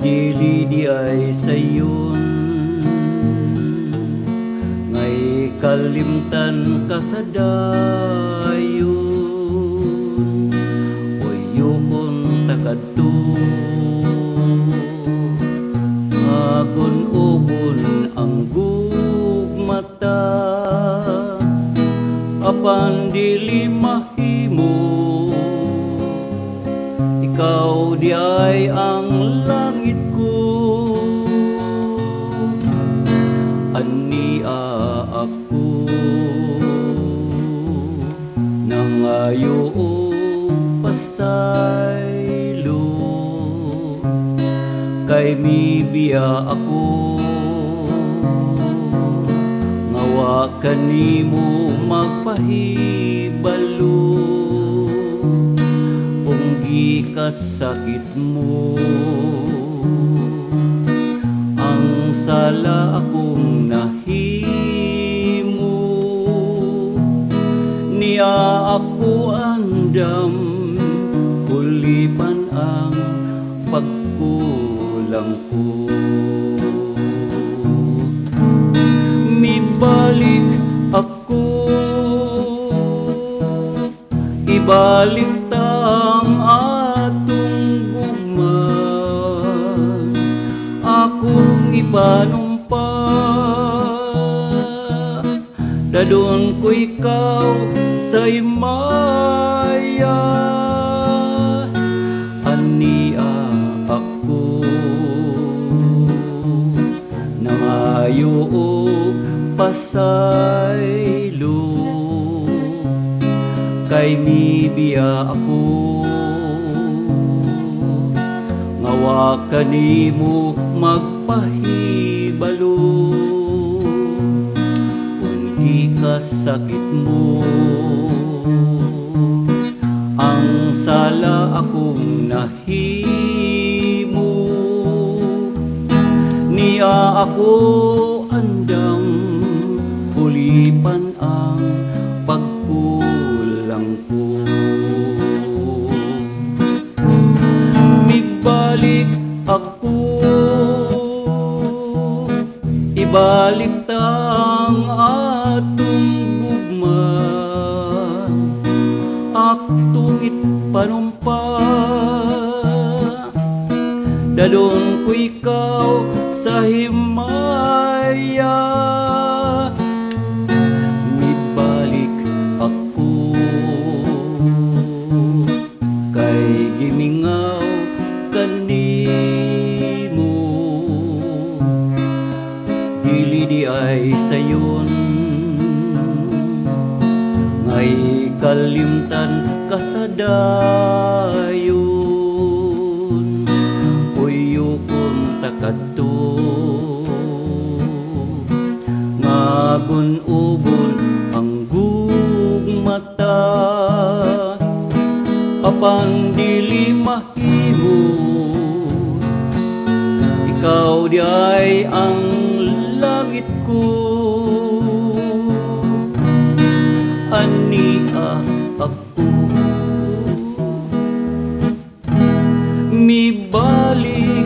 Dilidi ay sayon. Ngay kalimtan ka sa dayon Uyukon takadto. Agon ubon ang gugmata Apan dilimahi mo Ikaw di ay ang lahat Kay mibiya ako. Ngawa kanimo magpahibalo. Punggi ka sakit mo Ang sala akong nahimo. Niya ako andam Kulipan ang pagkulang ko Mibalik ako. Ibalik tang atong gugman Akong ipanumpa. Dadon ko ikaw sa imaya Nangayo pasaylo. Kay mibiya ako. Ngawa kanimo magpahibalo. Kundi ka sakit mo. Ang sala akong nahimo ako andam Pulipan ang pagkulang ko. Mibalik ako Ibalik ikaw sa himaya Mibalik ako. Kay gimingaw kanimo. Dili di ay sayon. Ngay kalimtan ka Abon-ubon ang gugmata Apan dili mahimo Ikaw di ay ang langit ko. Ania ako. Mi balik